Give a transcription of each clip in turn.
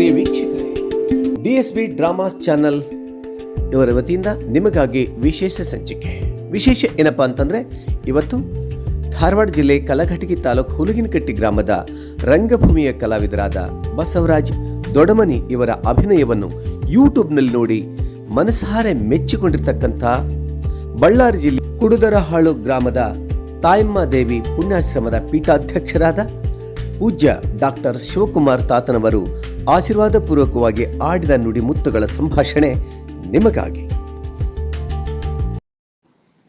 ಪ್ರಿಯ ವೀಕ್ಷಕರೇ D S B dramas channel ಇವರ ವತಿಯಿಂದ ನಿಮಗಾಗಿ ವಿಶೇಷ ಸಂಚಿಕೆ. ವಿಶೇಷ ಏನಪ್ಪಾ ಅಂತಂದ್ರೆ, ಇವತ್ತು ಧಾರವಾಡ ಜಿಲ್ಲೆ ಕಲಘಟಗಿ ತಾಲೂಕು ಹುಲಗಿನಕಟ್ಟಿ ಗ್ರಾಮದ ರಂಗಭೂಮಿಯ ಕಲಾವಿದರಾದ ಬಸವರಾಜ್ ದೊಡಮನಿ ಇವರ ಅಭಿನಯವನ್ನು ಯೂಟ್ಯೂಬ್ನಲ್ಲಿ ನೋಡಿ ಮನಸಾರೆ ಮೆಚ್ಚಿಕೊಂಡಿರ್ತಕ್ಕಂಥ ಬಳ್ಳಾರಿ ಜಿಲ್ಲೆ ಕುಡುದರಹಾಳು ಗ್ರಾಮದ ತಾಯಮ್ಮ ದೇವಿ ಪುಣ್ಯಾಶ್ರಮದ ಪೀಠಾಧ್ಯಕ್ಷರಾದ ಪೂಜ್ಯ ಡಾಕ್ಟರ್ ಶಿವಕುಮಾರ್ ತಾತನವರು ಆಶೀರ್ವಾದ ಪೂರ್ವಕವಾಗಿ ಆಡಿದ ನುಡಿ ಮುತ್ತುಗಳ ಸಂಭಾಷಣೆ ನಿಮಗಾಗಿ.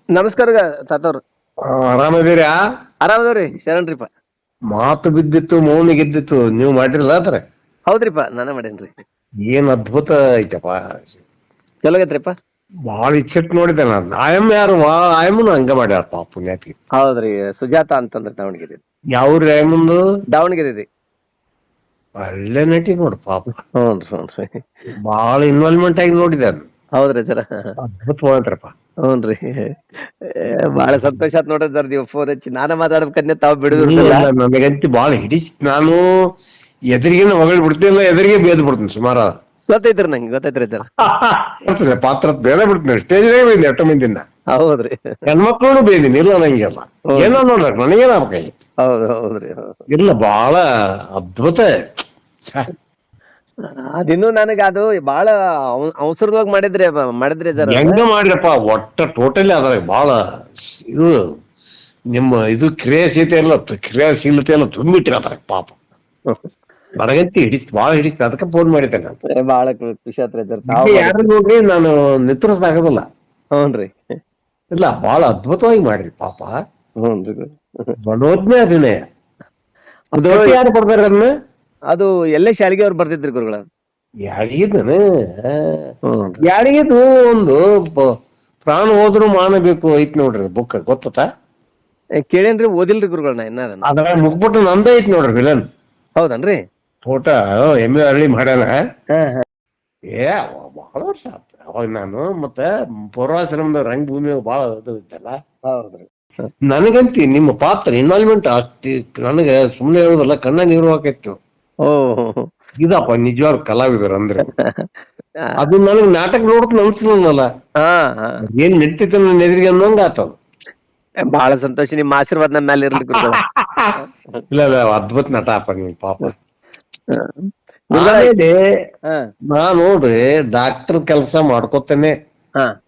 ನಮಸ್ಕಾರ ತಾತವ್ರು. ಆರಾಮದಿರಾ? ಆರಾಮದವ್ರಿ ಶರಣ್ರಿಪ್ಪ. ಮಾತು ಬಿದ್ದಿತ್ತು ಮೌನ ಗೆದ್ದಿತ್ತು ನೀವು ಮಾಡಿರಲ್ಲ ಆತರ? ಹೌದ್ರಿಪ್ಪ ನಾನೇ ಮಾಡೇನ್ರಿ. ಏನ್ ಅದ್ಭುತ ಐತಪ್ಪ. ಚಲೋ ಆಗೈತ್ರಿಪ್ಪ. ಬಾಳ ಇಚ್ಛೆಟ್ ನೋಡಿದೆ ನಾನು. ಆಯಮ್ಮ ಯಾರು? ವಾ ಆಯಮ್ಮನು ಹಂಗ ಮಾಡ್ಯಾರಪ್ಪ ಪುಣ್ಯಾತಿ ಹೌದ್ರಿ ಸುಜಾತ ಅಂತಂದ್ರೆ ದಾವಣಗೆರೆ ಯಾವ್ರಿ ಆಯಮ್ಮಂದು ದಾವಣಗೆರೆ ರೀ ಒಳ್ಳೆ ನಟಿ ನೋಡು ಪಾಪ. ಹ್ಞೂನ್ರಿ ಹ್ಞೂನ್ರಿ ಬಾಳ ಇನ್ವಾಲ್ವ್ಮೆಂಟ್ ಆಗಿ ನೋಡಿದೆ ಅದು. ಹೌದ್ರಿ ಸರ್ ಅದ್ಭುತವಾದ್ರಪ್ಪ ಹ್ಞೂನ್ರಿ ಬಾಳ ಸಂತೋಷ ಆತ್ ನೋಡ್ರಿ ಸರ್ ನೀವು ಫೋನ್ ಹಚ್ಚಿ. ನಾನು ಮಾತಾಡ್ಬೇಕನ್ನೇ ತಾವ್ ಬಿಡುದಿಲ್ಲ ನನಗಂತಿ ಬಾಳ ಹಿಡಿಸ್. ನಾನು ಎದುರಿಗೆ ಹೊಗಳ್ ಬಿಡ್ತೀನಿ ಎದುರಿಗೆ ಬೇದ್ ಬಿಡ್ತೀನಿ ಸುಮಾರು. ಗೊತ್ತೈತ್ರಿ ನಂಗೆ ಗೊತ್ತೈತ್ರಿ ಸರ್ ಪಾತ್ರ ಬೇಡ ಬಿಡ್ತೀನಿ. ಸ್ಟೇಜ್ ಎಷ್ಟು ಮಂದಿನ. ಹೌದ್ರಿ. ಹೆಣ್ಮಕ್ಳು ಬೇದಿನಿ ಇಲ್ಲ ನಂಗೆಲ್ಲ ಏನೋ ನೋಡ್ರಿ ನನಗೇನಾಗ್ಬೇಕಾಗಿತ್ತು ಹೌದು ಹೌದ್ರಿ ಹೌದು. ಇಲ್ಲ ಬಾಳ ಅದ್ಭುತ. ಛೆ, ಅದಿನ್ನು ನನಗ ಅದು ಬಾಳ ಅವ- ಅವಸರದಾಗ ಮಾಡಿದ್ರಿ ಮಾಡಿದ್ರಿ ಸರ್. ಹೆಂಗ ಮಾಡ್ರಪ್ಪ ಒಟ್ಟ ಟೋಟಲಿ ಅದ್ರಾಗ ಬಾಳ ಇದು ನಿಮ್ಮ ಇದು ಕ್ರಿಯಾಶೀಲತೆ ಎಲ್ಲ ಕ್ರಿಯಾಶೀಲತೆ ಎಲ್ಲ ತುಂಬಿಟ್ರಿ ಅದ್ರಾಗ ಪಾಪ. ನನಗಂತಿ ಹಿಡಿಸ್ ಬಾಳ ಹಿಡಿತ ಅದಕ್ಕೆ ಫೋನ್ ಮಾಡಿದ್ದೆ ನಾನು. ಬಾಳ ಖುಷಿ ಆತ್ರಿ ಸರ್ ತಾವ್ ಯಾರು ನೋಡ್ರಿ ನಾನು ನಿತ್ರಸಾಗೋದಿಲ್ಲ ಹ್ಞೂನ್ರಿ. ಇಲ್ಲ ಬಹಳ ಅದ್ಭುತವಾಗಿ ಮಾಡ್ರಿ ಪಾಪ. ಮನೋಜ್ಞೆ ಅಭಿನಯ ಅದು ಯಾರು ಬರ್ದಾರ ಅದನ್ನ? ಅದು ಎಲ್ಲೇ ಶಾಲಿಗೆ ಅವ್ರು ಬರ್ತಿದ್ರಿ ಗುರುಗಳ. ಯಾರಿಗಿದನ ಯಾರಿಗಿದು ಒಂದು ಪ್ರಾಣ ಹೋದ್ರು ಮಾಡಬೇಕು ಐತ್ ನೋಡ್ರಿ ಬುಕ್ ಗೊತ್ತಾ ಕೇಳೇನ್ರಿ ಓದಿಲ್ರಿ ಗುರುಗಳ ನಾ ಇನ್ನ ಅದನ್ನ. ಅದ್ರ ಮುಗ್ಬಿಟ್ಟು ನಂದೇ ಐತ್ ನೋಡ್ರಿ ವಿಲನ್. ಹೌದನ್ರಿ? ಫೋಟೋ ಎಮ್ಮೆ ಅರಳಿ ಮಾಡ್ಯಾನ. ಏ ಬಹಳ ವರ್ಷ ಅವಾಗ ನಾನು ಮತ್ತೆ ಪೂರ್ವಾಶ್ರಮದ ರಂಗಭೂಮಿ ಬಹಳ ಇದು ಇತ್ತಲ್ಲ? ಹೌದ್ರಿ. ನನಗಂತಿ ನಿಮ್ಮ ಪಾತ್ರ ಇನ್ವಾಲ್ವ್ಮೆಂಟ್ ಆಗ್ತಿ ನನಗೆ ಸುಮ್ನೆ ಹೇಳುದಲ್ಲ ಕಣ್ಣ ನೀರು ಹಾಕಿತ್ತು ಇದಪ್ಪ ನಿಜವಾದ ಕಲಾವಿದರು ಅಂದ್ರೆ. ಅದು ನನಗೆ ನಾಟಕ ನೋಡಕ್ ಹಾ ಏನ್ ನಡೀತೈತೆ ನನ್ನ ಎದುರಿಗೆ ಅನ್ನೋಂಗ ಆತದ ಬಹಳ ಸಂತೋಷ ನಿಮ್ಮ ಆಶೀರ್ವಾದ ನಮ್ಮ ಮೇಲೆ ಇರ್ಲಿಕ್ಕೆ ಇಲ್ಲ ಇಲ್ಲ ಅದ್ಭುತ ನಟ ಅಪ್ಪ ನೀವು ಪಾಪ. ಆಮೇಲೆ ನಾ ನೋಡ್ರಿ ಡಾಕ್ಟರ್ ಕೆಲಸ ಮಾಡ್ಕೋತೇನೆ. ಹಾ.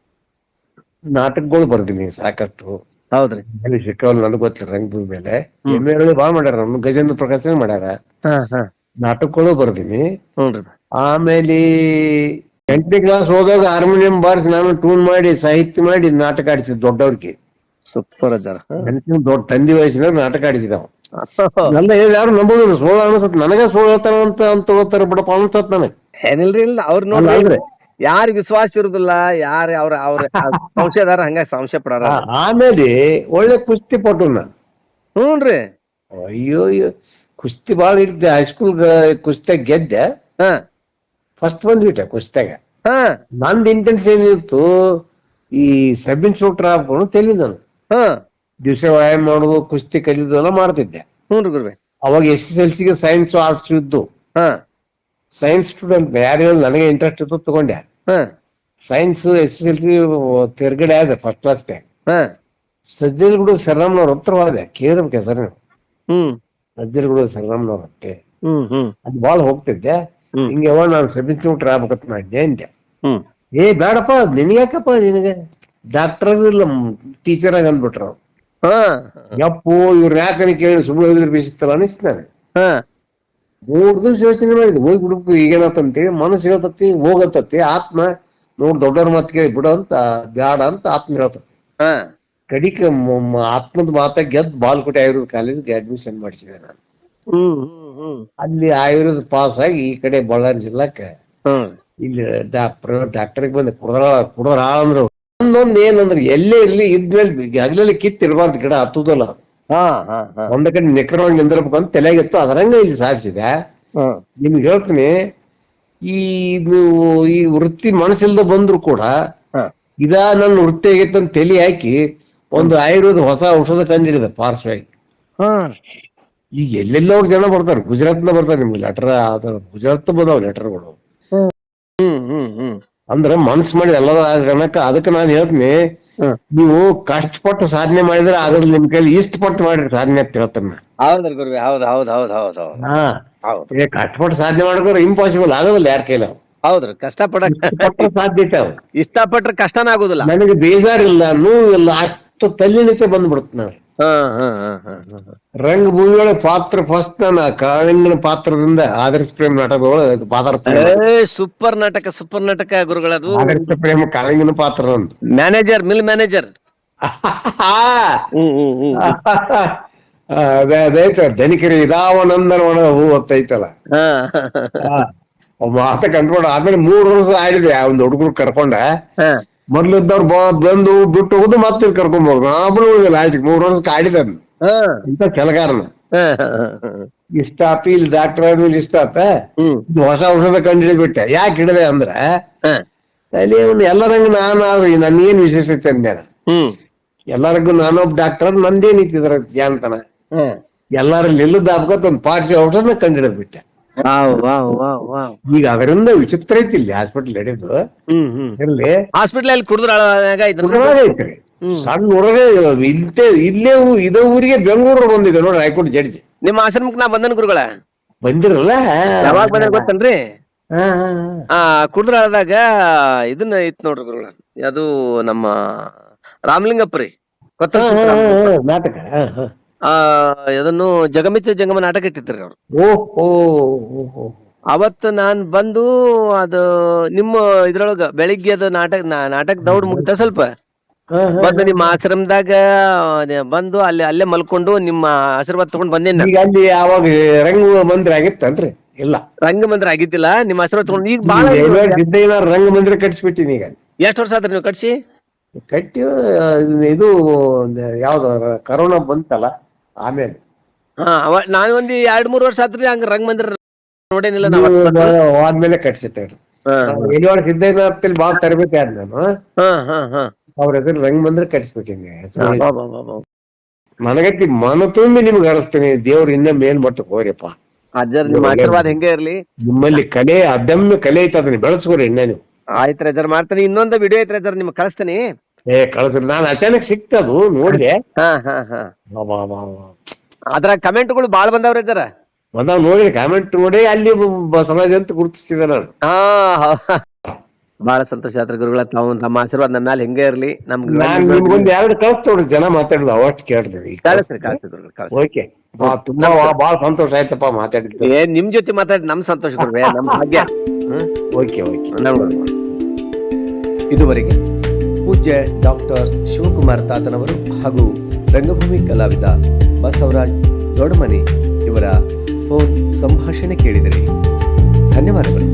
ನಾಟಕಗಳು ಬರ್ದಿನಿ ಸಾಕಷ್ಟು. ಹೌದ್ರಿ. ಅಲ್ಲಿ ಸಿಕ್ಕವಲ್ಲ ನನಗೆ ಗೊತ್ತಿಲ್ಲ ರಂಗಭೂಮಿ ಮೇಲೆ. ಹೇಳಿ ಭಾಳ ಮಾಡ್ಯಾರ ನಮ್ ಗಜೇಂದ್ರ ಪ್ರಕಾಶ್ ಮಾಡ್ಯಾರ. ನಾಟಕಗಳು ಬರ್ದಿನಿ. ಆಮೇಲೆ ಎಂಟನೇ ಕ್ಲಾಸ್ ಹೋದಾಗ ಹಾರ್ಮೋನಿಯಂ ಬಾರಿಸಿ ನಾನು ಟ್ಯೂನ್ ಮಾಡಿ ಸಾಹಿತ್ಯ ಮಾಡಿ ನಾಟಕ ಆಡಿಸಿದ್ ದೊಡ್ಡವ್ರಿಗೆ. ಸೂಪರ್ ದೊಡ್ಡ ತಂದೆ ವಯಸ್ಸಿನಾಗ ನಾಟಕ ಆಡಿಸಿದ ಅವ ನನ್ನ ಹೇಳಿ ಯಾರು ನಂಬುದಿಲ್ಲ. ಸುಳ್ಳು ಅನ್ಸತ್ ನನಗೆ ಸುಳ್ಳು ಹೇಳ್ತಾರ ಅಂತ ಅಂತ ತಗೋತಾರ ಬಿಡಪ್ಪ ಅನ್ಸತ್ ನನಗೆ. ಏನಿಲ್ರಿ ಇಲ್ಲ ಅವ್ರ ನೋಡ್ರಿ. ಯಾರಿಗ್ ವಿಶ್ವಾಸ ಇರುದಿಲ್ಲ ಯಾರ ಅವ್ರ ಅವ್ರ ಸಂಶಯದಾರ ಹಂಗ ಸಂಶಯ ಪಡಾರ. ಆಮೇಲೆ ಒಳ್ಳೆ ಕುಸ್ತಿ ಪಟು ನಾ ಹ್ಞೂನ್ರಿ ಅಯ್ಯೋ ಅಯ್ಯೋ ಕುಸ್ತಿ ಬಾಳ ಇರ್ತೆ ಹೈಸ್ಕೂಲ್ ಕುಸ್ತಿಯಾಗ ಗೆದ್ದೆ. ಹಾ. ಫಸ್ಟ್ ಬಂದ್ಬಿಟ್ಟೆ ಕುಸ್ತಿಯಾಗ. ಹಾ. ನಂದು ಇಂಟೆನ್ಸ್ ಏನಿತ್ತು ಈ ಸಬ್ ಇನ್ಸ್ಪೆಕ್ಟರ್ ಆಗ್ಕೊಂಡು ತೆಲಿ ನಾನು. ಹಾ. ದಿವಸ ವ್ಯಾಯಾಮ ಮಾಡೋದು ಕುಸ್ತಿ ಕಲಿಯೋದು ಎಲ್ಲ ಮಾಡ್ತಿದ್ದೆ. ಹ್ಞೂನ್ರಿ ಗುರುವೆ. ಅವಾಗ ಎಸ್ ಎಸ್ ಎಲ್ ಸಿಗೆ ಸೈನ್ಸ್ ಆರ್ಟ್ಸ್ ಇದ್ದು. ಹಾ. ಸೈನ್ಸ್ ಸ್ಟೂಡೆಂಟ್ ಯಾರು ನನಗೆ ಇಂಟ್ರೆಸ್ಟ್ ಇತ್ತು ತಗೊಂಡೆ. ಹಾ. Science S S L C ತಿರ್ಗಡೆ ಆದೆ ಫಸ್ಟ್ ಕ್ಲಾಸ್ಗೆ ಹಾ. ಸಜ್ಜಲ್ಗುಡು ಗುಡು ಹತ್ರ ಹೋದೆ ಕೇಳ್ಬೇಕು ಹೆಸರು ಹ್ಮ್ ಸಜ್ಜಲ್ಗುಡು ಸರ್ರಾಮ್ನವ್ರ ಹತ್ತೆ. ಹ್ಮ್ ಹ್ಮ್ ಅದು ಬಾಳ ಹೋಗ್ತಿದ್ದೆ. ಹ್ಮ್. ಹಿಂಗೆ ಯಾವಾಗ ನಾನು ಸಬ್ ಇನ್ಸ್ಪೆಕ್ಟರ್ ಆಗ್ಬೇಕಂತ ಮಾಡಿದ್ದೆ ಅಂದೆ. ಹ್ಮ್ ಏ ಬೇಡಪ್ಪ ನಿನಗ್ಯಾಕಪ್ಪ ನಿನಗೆ? ಡಾಕ್ಟರ್ ಇಲ್ಲ ಟೀಚರ್ ಆಗಿ ಅಂದ್ಬಿಟ್ರು ಅವ್ರು. ಹಾ. ಯಪ್ಪೋ ಇವ್ರ ಯಾಕನ ಕೇಳಿ ಸುಮ್ಮನೆ ಹೋಗಿದ್ರೆ ಬೇಸಿತ್ತಲ್ಲ ಅನಿಸ್ತು ಹಾ. ಮೂರ್ ದಿವಸ ಯೋಚನೆ ಮಾಡಿದ್ವಿ ಹೋಗಿ ಬಿಡ್ಬೇಕು ಈಗೇನತ್ತಂತೇಳಿ ಮನಸ್ಸು ಹೇಳ್ತತಿ ಹೋಗತ್ತತಿ ಆತ್ಮ ನೋಡ್ ದೊಡ್ಡವ್ರ ಮಾತು ಕೇಳಿ ಬಿಡ ಅಂತ ಬ್ಯಾಡ ಅಂತ ಆತ್ಮ ಹೇಳ್ತತಿ. ಹಾ. ಕಡಿಕ ಆತ್ಮದ ಮಾತ ಗೆದ್ದು ಬಾಲ್ಕೋಟೆ ಆಯುರ್ವೇದ ಕಾಲೇಜ್ಗೆ ಅಡ್ಮಿಷನ್ ಮಾಡಿಸಿದೆ ನಾನು. ಹ್ಮ್ ಹ್ಮ್ ಹ್ಮ್. ಅಲ್ಲಿ ಆಯುರ್ವೇದ ಪಾಸ್ ಆಗಿ ಈ ಕಡೆ ಬಳ್ಳಾರಿ ಜಿಲ್ಲಾಕ್ಕೆ ಹ್ಮ್ ಇಲ್ಲಿ ಡಾಕ್ಟರ್ ಡಾಕ್ಟರ್ಗೆ ಬಂದೆ ಕುಡ್ದ್ರ ಕುಡ್ದ್ರ ಅಂದ್ರು. ಒಂದೊಂದ್ ಏನಂದ್ರೆ ಎಲ್ಲೇ ಇರ್ಲಿ ಇದ್ಮೇಲೆ ಅಗ್ಲೆಲ್ಲಿ ಕಿತ್ತಿರ್ಬಾರ್ದು ಗಿಡ ಹತ್ತುದಲ್ಲ ಒಂದ ಕಡೆ ನಿಖರವಾಗಿ ನಿಂದಿರ್ಬೇಕು ಅಂತ ತಲೆಗಿತ್ತು ಅದರಂಗ ಇಲ್ಲಿ ಸಾಧಿಸಿದೆ ನಿಮ್ಗೆ ಹೇಳ್ತೀನಿ ಈ ಇದು ಈ ವೃತ್ತಿ ಮನಸ್ಸಿಲ್ದ ಬಂದ್ರು ಕೂಡ ಇದಾ ನನ್ನ ವೃತ್ತಿ ಆಗೈತೆ ಅಂತ ತಲೆ ಹಾಕಿ ಒಂದು ಆಯುರ್ವೇದ ಹೊಸ ಔಷಧ ಕಂಡಿಡಿದೆ ಪಾರ್ಶ್ವವಾಗಿ ಹಾ. ಈಗ ಎಲ್ಲೆಲ್ಲೋ ಜನ ಬರ್ತಾರೆ ಗುಜರಾತ್ನ ಬರ್ತಾರೆ ನಿಮ್ಗೆ ಲೆಟರ್ ಅದ ಗುಜರಾತ್ ಬಂದಾವ ಲೆಟರ್ಗಳು ಅಂದ್ರೆ ಮನ್ಸ್ ಮಾಡಿ ಎಲ್ಲ ಆಗಣಕ್ಕ ಅದಕ್ಕೆ ನಾನು ಹೇಳ್ತೀನಿ. ನೀವು ಕಷ್ಟಪಟ್ಟು ಸಾಧನೆ ಮಾಡಿದ್ರೆ ಆಗೋದಿಲ್ಲ ನಿಮ್ ಕೈಲಿ ಇಷ್ಟ ಪಟ್ಟು ಮಾಡ್ರಿ ಸಾಧನೆ ಅಂತ ಹೇಳ್ತೇನೆ. ಹೌದ್ರಿ ಗುರುವೆ ಹೌದ್ ಹೌದ್ ಹೌದ್ ಹೌದ್ ಹೌದ್. ಹಾ. ಹೌದ್. ಕಷ್ಟಪಟ್ಟು ಸಾಧನೆ ಮಾಡಿದ್ರೆ ಇಂಪಾಸಿಬಲ್ ಆಗೋದಿಲ್ಲ ಯಾರ ಕೈಲ ಹೌದ್ರಿ ಕಷ್ಟಪಟ್ಟು ಪಟ್ಟ ಸಾಧ್ಯತೆ ಇಷ್ಟಪಟ್ರೆ ಕಷ್ಟನ ಆಗುದಿಲ್ಲ. ನನಗೆ ಬೇಜಾರಿಲ್ಲ ಇಲ್ಲ ಅಷ್ಟು ತಲ್ಲಿನತೆ ಬಂದ್ಬಿಡುತ್ತೆ ನಾನು. ಹಾ ಹಾ ಹಾ ಹಾ ಹಾ ರಂಗಭೂಮಿ ಒಳಗೆ ಪಾತ್ರ ಫಸ್ಟ್ ನಾನು ಕಾಳಿಂಗನ ಪಾತ್ರದಿಂದ ಆದರ್ಶ ಪ್ರೇಮ ನಾಟಕದೊಳಗೆ ಪಾತ್ರ ಸೂಪರ್ ನಾಟಕ ಸೂಪರ್ ನಾಟಕ ಗುರುಗಳದು ಆದರ್ಶ ಪ್ರೇಮ ಕಾಳಿಂಗನ ಪಾತ್ರ ನಂದು. ಮ್ಯಾನೇಜರ್ ಮಿಲ್ ಮ್ಯಾನೇಜರ್ ಅದೈತ ಧನಿಕರಿ ಇದಾವನಂದನ ಒಣ ಹೂ ಹೊತ್ತೈತಲ್ಲ. ಮಾತ ಕಂಡ್ಕೊಂಡು ಆಮೇಲೆ ಮೂರ್ ವರ್ಷ ಆಡಿದೆ ಆ ಒಂದು ಹುಡುಗರು ಕರ್ಕೊಂಡ. ಹಾ. ಮೊದ್ಲಿದ್ದವ್ರು ಬ- ಬಂದು ಬಿಟ್ಟು ಹೋಗುದು ಮತ್ತೆ ಕರ್ಕೊಂಡ್ ಹೋಗುದು ನಾನು ಉಳಿದಿಲ್ಲ ಆಯ್ತು ಮೂರ್ ವರ್ಷ ಆಡಿದ ಹಾ. ಇಂತ ಕೆಲಗಾರನ. ಇಷ್ಟ ಆತ ಇಲ್ಲಿ ಡಾಕ್ಟರ್ ಆದ್ಮೇಲೆ ಇಷ್ಟ ಆಪ ಹೊಸ ಔಷಧ ಕಂಡು ಹಿಡಿಬಿಟ್ಟೆ ಯಾಕೆ ಹಿಡಿದೆ ಅಂದ್ರ ಹಾ. ಅಲ್ಲಿ ಎಲ್ಲರಂಗ ನಾನು ಆದ್ರೆ ನನ್ ಏನ್ ವಿಶೇಷತೆ ಅಂದ್ಯಾನ ಹ್ಮ್. ಎಲ್ಲರಿಗೂ ನಾನೊಬ್ಬ ಡಾಕ್ಟರ್ ನಂದೇನಿತ್ತು ಇದ್ರ ಜಾಣತನ ಎಲ್ಲಾರಲ್ಲಿ ನಿಲ್ಲದ ಹಾಕೋತ ಒಂದು ಪಾರ್ಟಿ ಔಷಧ ಕಂಡು ಹಿಡಿದ್ಬಿಟ್ಟೆ ವಾವ್ ವಾವ್ ವಾವ್ ವಾವ್ ಈಗ ಅದರಿಂದ ವಿಚಿತ್ರ ಐತಿ ಇಲ್ಲಿ ಹಾಸ್ಪಿಟಲ್ ಹ್ಮ್ ಇರ್ಲಿ. ಹಾಸ್ಪಿಟಲ್ ಅಲ್ಲಿ ಕುಡಿದ್ರೈತ್ರಿ. ಸಣ್ಣ ಹುಡುಗರೇ ಇಲ್ಲೇ ಇಲ್ಲೇ ಇದೇ ಊರಿಗೆ ಬೆಂಗಳೂರು ಬಂದಿದೆ ನೋಡಿ ಹೈಕೋರ್ಟ್ ಜಡ್ಜ್ ನಿಮ್ಮ ಆಶ್ರಮಕ್ಕೆ ನಾ ಬಂದನ್ ಗುರುಗಳ? ಬಂದಿರಲ್ಲ? ಯಾವಾಗ ಬಂದ ಗೊತ್ತನ್ರಿ? ಕುಡ್ರಾಳದಾಗ ಇದನ್ನ ಇತ್ ನೋಡ್ರಿ ಗುರುಗಳ. ಅದು ನಮ್ಮ ರಾಮಲಿಂಗಪ್ಪ ರೀ. ಗೊತ್ತ ನಾಟಕ ಅದನ್ನು ಜಗಮಿತ್ರ ಜಂಗಮ ನಾಟಕ ಇಟ್ಟಿದ್ರಿ ಅವ್ರು. ಓ ಓ ಓ, ಓ. ನಾನ್ ಬಂದು ಅದು ನಿಮ್ಮ ಇದ್ರೊಳಗ ಬೆಳಿಗ್ಗೆ ಅದು ನಾಟಕ ನಾಟಕ ದೌಡ್ ಮುಗ್ದ ಸ್ವಲ್ಪ. ಬಂದು ನಿಮ್ಮ ಆಶ್ರಮದಾಗ ಬಂದು ಅಲ್ಲಿ ಅಲ್ಲೇ ಮಲ್ಕೊಂಡು ನಿಮ್ಮ ಆಶೀರ್ವಾದ ತಗೊಂಡ್ ಬಂದೇನ್ ನಾನು. ಈಗ ಅಲ್ಲಿ ಯಾವಾಗ ರಂಗ ಮಂದಿರ ಆಗಿತ್ತನ್ರಿ ಇಲ್ಲ. ರಂಗ ಮಂದಿರ ಆಗಿದ್ದಿಲ್ಲ ನಿಮ್ಮ ಆಶೀರ್ವಾದ ತಗೊಂಡು ಈಗ ಬಾಳ ರಂಗ ಮಂದಿರ ಕಟ್ಸ್ಬಿಟ್ಟಿನಿ ಈಗ ಎಷ್ಟ್ ವರ್ಷ ಆದ್ರಿ ನೀವು ಕಟ್ಸಿ? ಕಟ್ಟಿ ಆ, ಇದು ಯಾವ್ದು ಕರೋನಾ ಬಂತಲ್ಲ? ಆಮೇಲೆ. ಹಾ ಅವ ನಾನ್ ಒಂದ್ ಎರಡ್ ಮೂರ್ ವರ್ಷ ಆತ್ರಿ ಹಂಗ ರಂಗ ಮಂದಿರ ನೋಡೇನಿಲ್ಲ ನಾವ್ ಆದ್ಮೇಲೆ ಕಟ್ಸಿತ್ತೇಳ್ರಿ ಹಾ. ಎಲಿವಾಡ ಸಿದ್ದಯ್ಯನಾಥಲ್ಲಿ ಬಾಳ ತರಬೇತಿ ಆದ್ ನಾನು. ಹಾ ಹಾ ಹಾ. ಅವ್ರ ಹೆಸರು ರಂಗ ಮಂದಿರ ಕಟ್ಸ್ಬಿಟ್ಟಿನಿ. ನನಗತ್ತಿ ಮನ ತುಂಬಿ ನಿಮ್ಗೆ ಹರಿಸ್ತೀನಿ ದೇವ್ರ ಇನ್ನ ಮೇಲ್ ಮಟ್ಟಕ್ಕೆ ಹೋಗ್ರಿಪ್ಪ. ಅಜ್ಜರ್ ನಿಮ್ಮ ಆಶೀರ್ವಾದ ಹೆಂಗೆ ಇರ್ಲಿ? ನಿಮ್ಮಲ್ಲಿ ಕಲೆ ಅದಮ್ಯ ಕಲೆ ಐತೆ ಅದನ್ನ ಬೆಳೆಸ್ಕೊರಿ ಇನ್ನ ನೀವು. ಆಯ್ತು ರಜರ್ ಮಾಡ್ತೀನಿ. ಇನ್ನೊಂದು ವಿಡಿಯೋ ಐತ್ರಿ ರಜರ್ ನಿಮ್ಗೆ ಕಳಿಸ್ತೀನಿ. ಏ ಕಳ್ಸ್ರಿ ನಾನು ಅಚಾನಕ್ ಸಿಕ್ತದು ನೋಡಿದೆ. ಹಾ ಹಾ ಹಾ. ಅಬ್ಬಾ, ಅಬ್ಬಾ, ಅಬ್ಬಾ. ಅದ್ರ ಕಮೆಂಟ್ಗಳು ಬಾಳ್ ಬಂದಾವ್ರಿ ರಜರ ಬಂದಾವ್ ನೋಡಿ ಕಾಮೆಂಟ್ ನೋಡಿ ಅಲ್ಲಿ ಸಮಾಜ ಅಂತ ಗುರುತಿಸಿದೆ ನಾನು. ಹಾ ಹಾ. ಬಾಳ ಸಂತೋಷ ಆತ್ರಿ ಗುರುಗಳ ತಾವು ತಮ್ಮ ಆಶೀರ್ವಾದ ನಮ್ಮ ಮ್ಯಾಲ ಹಿಂಗೇ ಇರ್ಲಿ ನಮ್ಗೆ ನಾನ್ ನಿಮ್ಗೊಂದ್ ಎರಡು ಕಳ್ಸ್ತೋಡ್ರಿ ಜನ ಮಾತಾಡುದು ಅವಷ್ಟು ಕೇಳ್ರಿ ಕಳಿಸ್ರಿ ಕಳಿಸ್ರಿ ಗುರುಗಳು ಕಳಿಸ್ರಿ. ಓಕೆ. ತುಂಬಾ ಬಾಳ ಸಂತೋಷ ಆಯ್ತಪ್ಪ ಮಾತಾಡಿದ್ದು. ಏ ನಿಮ್ ಜೊತೆ ಮಾತಾಡಿ ನಮ್ ಸಂತೋಷ ಗುರುವೆ ನಮ್ ಭಾಗ್ಯ. ಹ್ಮ್? Okay okay. ಇದುವರೆಗೆ. ಪೂಜ್ಯ ಡಾಕ್ಟರ್ ಶಿವಕುಮಾರ್ ತಾತನವರು ಹಾಗೂ ರಂಗಭೂಮಿ ಕಲಾವಿದ ಬಸವರಾಜ್ ದೊಡ್ಡಮನಿ ಇವರ ಫೋನ್ ಸಂಭಾಷಣೆ ಕೇಳಿದರೆ. ಧನ್ಯವಾದಗಳು.